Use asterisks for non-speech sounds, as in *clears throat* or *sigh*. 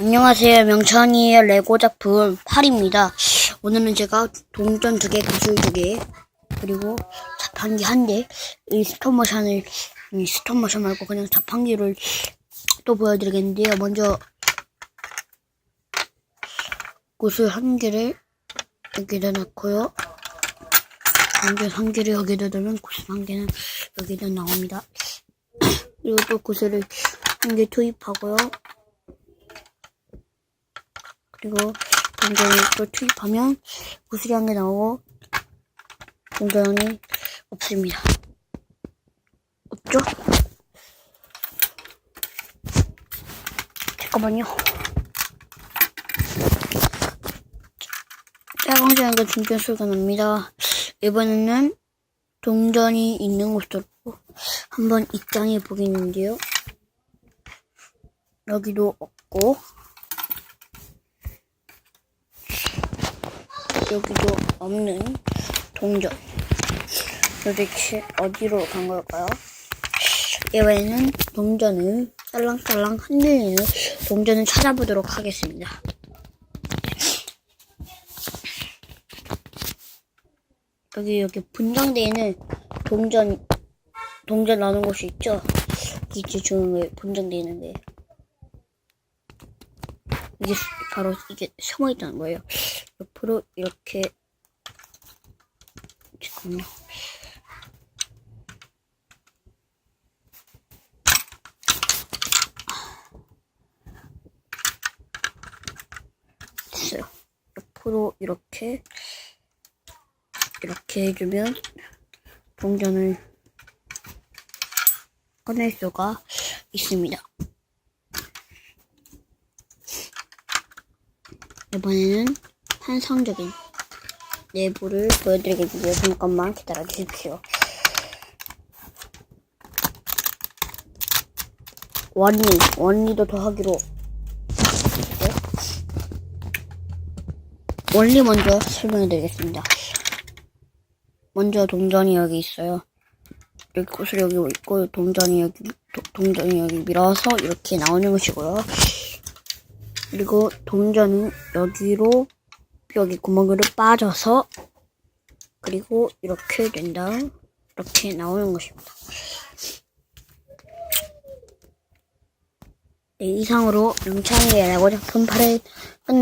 안녕하세요. 명찬이의 레고 작품 8입니다. 오늘은 제가 동전 두 개, 구슬 두 개, 그리고 자판기 한 대, 이 스톱모션을, 이 스톱모션 말고 그냥 자판기를 또 보여드리겠는데요. 먼저 구슬 한 개를 여기다 넣고요. 동전 한 개를 여기다 넣으면 구슬 한 개는 여기다 나옵니다. *clears throat* 그리고 또 구슬을 한개 투입하고요. 그리고 동전을 또 투입하면 구슬이 한 개 나오고 동전이 없습니다. 없죠? 잠깐만요. 짜방장이가 중전 소리가 납니다. 이번에는 동전이 있는 곳으로 한번 입장해 보겠는데요. 여기도 없고 여기도 없는 동전. 도대체 어디로 간 걸까요? 이번에는 동전을 짤랑짤랑 흔들리는 동전을 찾아보도록 하겠습니다. 여기 여기 분장되어 있는 동전 동전 나는 곳이 있죠? 이제 중앙에 분장되어 있는데 이게 바로 이게 숨어 있다는 거예요. 옆으로 이렇게. 됐어요. 옆으로 이렇게 이렇게 해주면 동전을 꺼낼 수가 있습니다. 이번에는 환상적인 내부를 보여드리겠는데요. 잠깐만 기다려 주십시오. 원리, 원리도 더하기로. 네. 원리 먼저 설명해 드리겠습니다. 먼저 동전이 여기 있어요. 여기 구슬 여기 있고, 동전이 여기, 도- 동전이 여기 밀어서 이렇게 나오는 것이고요. 그리고 동전은 여기로 여기 구멍으로 빠져서 그리고 이렇게 된 다음 이렇게 나오는 것입니다. 네, 이상으로 영창의 레고 작품 8을 끝나